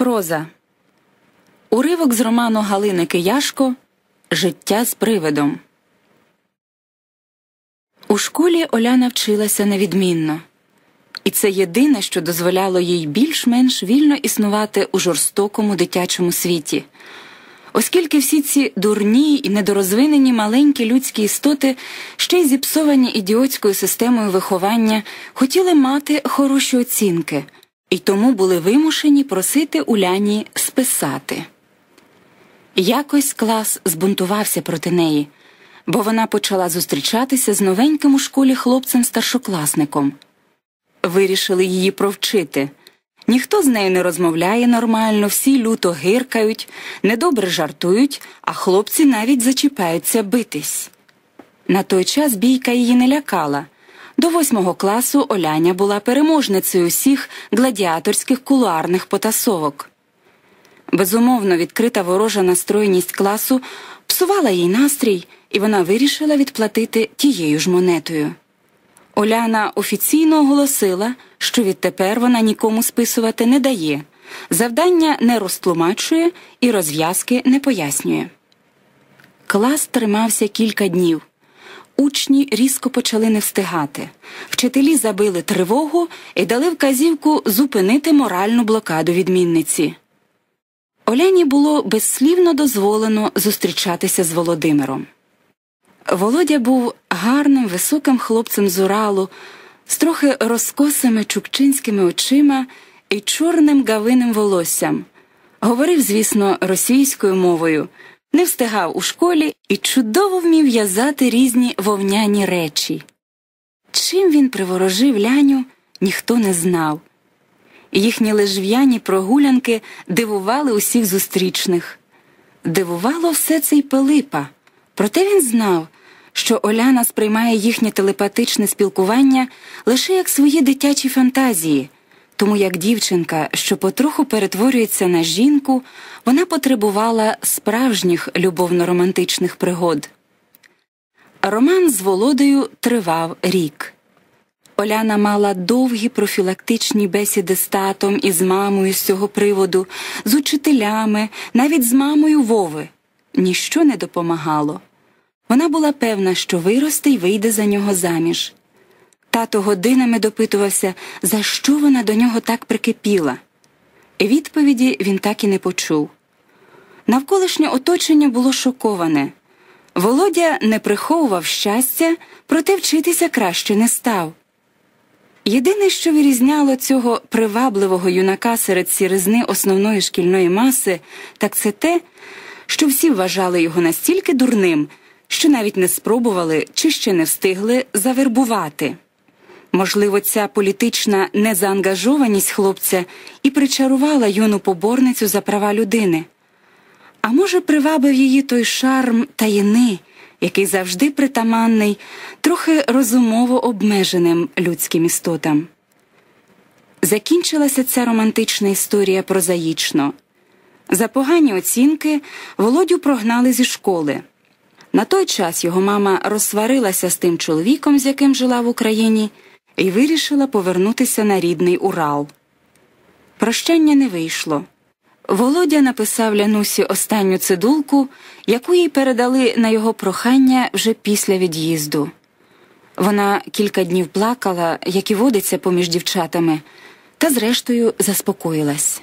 Проза Уривок з роману Галини Кияшко Життя з привидом. У школі Оляна вчилася невідмінно, і це єдине, що дозволяло їй більш-менш вільно існувати у жорстокому дитячому світі. Оскільки всі ці дурні і недорозвинені маленькі людські істоти, ще й зіпсовані ідіотською системою виховання, хотіли мати хороші оцінки, і тому були вимушені просити Уляні списати. Якось клас збунтувався проти неї, бо вона почала зустрічатися з новеньким у школі хлопцем-старшокласником. Вирішили її провчити. Ніхто з нею не розмовляє нормально, всі люто гиркають, недобре жартують, а хлопці навіть зачіпаються битись. На той час бійка її не лякала. До восьмого класу Оляня була переможницею всіх гладіаторських кулуарних потасовок. Безумовно, відкрита ворожа настроєність класу псувала їй настрій, і вона вирішила відплатити тією ж монетою. Оляна офіційно оголосила, що відтепер вона нікому списувати не дає, завдання не розтлумачує і розв'язки не пояснює. Клас тримався кілька днів. Учні різко почали не встигати. Вчителі забили тривогу і дали вказівку зупинити моральну блокаду відмінниці. Оляні було безслівно дозволено зустрічатися з Володимиром. Володя був гарним високим хлопцем з Уралу, з трохи розкосими чукчинськими очима і чорним гавиним волоссям. Говорив, звісно, російською мовою, не встигав у школі і чудово вмів в'язати різні вовняні речі. Чим він приворожив ляню, ніхто не знав. Їхні лежв'яні прогулянки дивували усіх зустрічних. Дивувало все це й Пилипа, проте він знав, що Оляна сприймає їхнє телепатичне спілкування лише як свої дитячі фантазії, тому як дівчинка, що потроху перетворюється на жінку, вона потребувала справжніх любовно-романтичних пригод. Роман з Володою тривав рік. Оляна мала довгі профілактичні бесіди з татом і з мамою з цього приводу, з учителями, навіть з мамою Вови. Ніщо не допомагало. Вона була певна, що виросте й вийде за нього заміж. Тато годинами допитувався, за що вона до нього так прикипіла. Відповіді він так і не почув. Навколишнє оточення було шоковане. Володя не приховував щастя, проте вчитися краще не став. Єдине, що вирізняло цього привабливого юнака серед сіризни основної шкільної маси, так це те, що всі вважали його настільки дурним, що навіть не спробували чи ще не встигли завербувати. Можливо, ця політична незаангажованість хлопця і причарувала юну поборницю за права людини. А може, привабив її той шарм таїни, який завжди притаманний, трохи розумово обмеженим людським істотам. Закінчилася ця романтична історія прозаїчно. За погані оцінки Володю прогнали зі школи. На той час його мама розсварилася з тим чоловіком, з яким жила в Україні, і вирішила повернутися на рідний Урал. Прощання не вийшло. Володя написав Лянусі останню цидулку, яку їй передали на його прохання вже після від'їзду. Вона кілька днів плакала, як і водиться поміж дівчатами, та зрештою заспокоїлась.